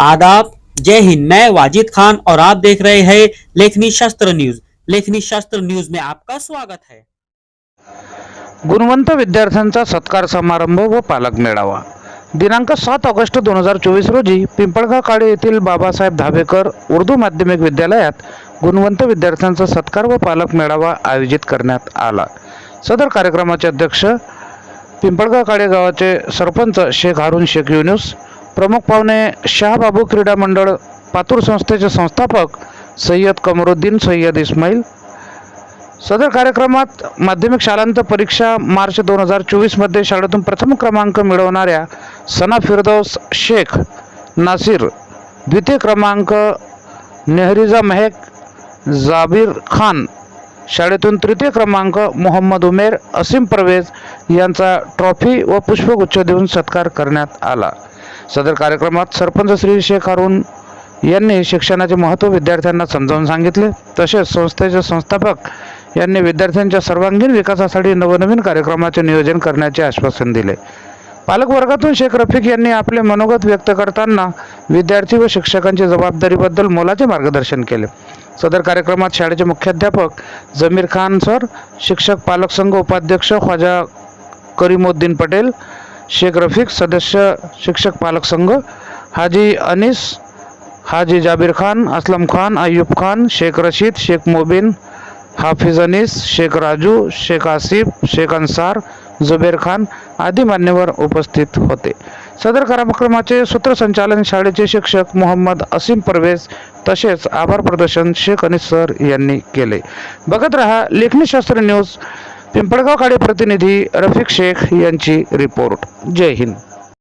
आदाब। जय हिंद। मैं वाजिद खान और आप देख रहे हैं लेखनी शास्त्र न्यूज। लेखनी शास्त्र न्यूज में आपका स्वागत है। गुणवंत विद्यार्थ्यांचा सत्कार समारंभ व पालक मेळावा. दिनांक सात ऑगस्ट दोन हजार चोवीस रोजी पिंपळगाव काळे येथील बाबासाहेब धाबेकर उर्दू माध्यमिक विद्यालयात गुणवंत विद्यार्थ्यांचा सत्कार व पालक मेळावा आयोजित करण्यात आला. सदर कार्यक्रमाचे अध्यक्ष पिंपळगाव काळे गावाचे सरपंच शेख हारून शेख युनुस प्रमुख पाहुणे शहाबाबू क्रीडा मंडळ पातूर संस्थेचे संस्थापक सय्यद कमरुद्दीन सय्यद इस्माईल. सदर कार्यक्रमात माध्यमिक शालांत परीक्षा मार्च दोन हजार चोवीसमध्ये शाळेतून प्रथम क्रमांक मिळवणाऱ्या सना फिरदौस शेख नासिर द्वितीय क्रमांक नेहरिजा मेहक जाबीर खान शाळेतून तृतीय क्रमांक मोहम्मद उमेर असीम परवेज यांचा ट्रॉफी व पुष्पगुच्छ देऊन सत्कार करण्यात आला. सदर कार्यक्रमात सरपंच श्री शेख अरुण यांनी शिक्षणाचे महत्त्व विद्यार्थ्यांना समजावून सांगितले. तसेच संस्थेचे संस्थापक यांनी विद्यार्थ्यांच्या सर्वांगीण विकासासाठी नवनवीन कार्यक्रमाचे नियोजन करण्याचे आश्वासन दिले. पालकवर्गातून शेख रफिक यांनी आपले मनोगत व्यक्त करताना विद्यार्थी व शिक्षकांची जबाबदारीबद्दल मोलाचे मार्गदर्शन केले. सदर कार्यक्रमात शाळेचे मुख्याध्यापक जमीर खान सर शिक्षक पालक संघ उपाध्यक्ष ख्वाजा करीमुद्दीन पटेल शेख रफिक सदस्य शिक्षक पालक संघ हाजी अनिस हाजी जाबीर खान असलम खान अय्यूब खान शेख रशीद शेख मोबिन हाफिज अनीस शेख राजू शेख आसिफ शेख अन्सार जुबेर खान आदी मान्यवर उपस्थित होते. सदर कार्यक्रमाचे सूत्रसंचालन शाळेचे शिक्षक मोहम्मद असीम परवेज तसेच आभार प्रदर्शन शेख अनिस सर यांनी केले. बघत रहा लेखनीशास्त्र न्यूज पिंपळगाव काळे प्रतिनिधी रफिक शेख यांची रिपोर्ट. जय हिंद.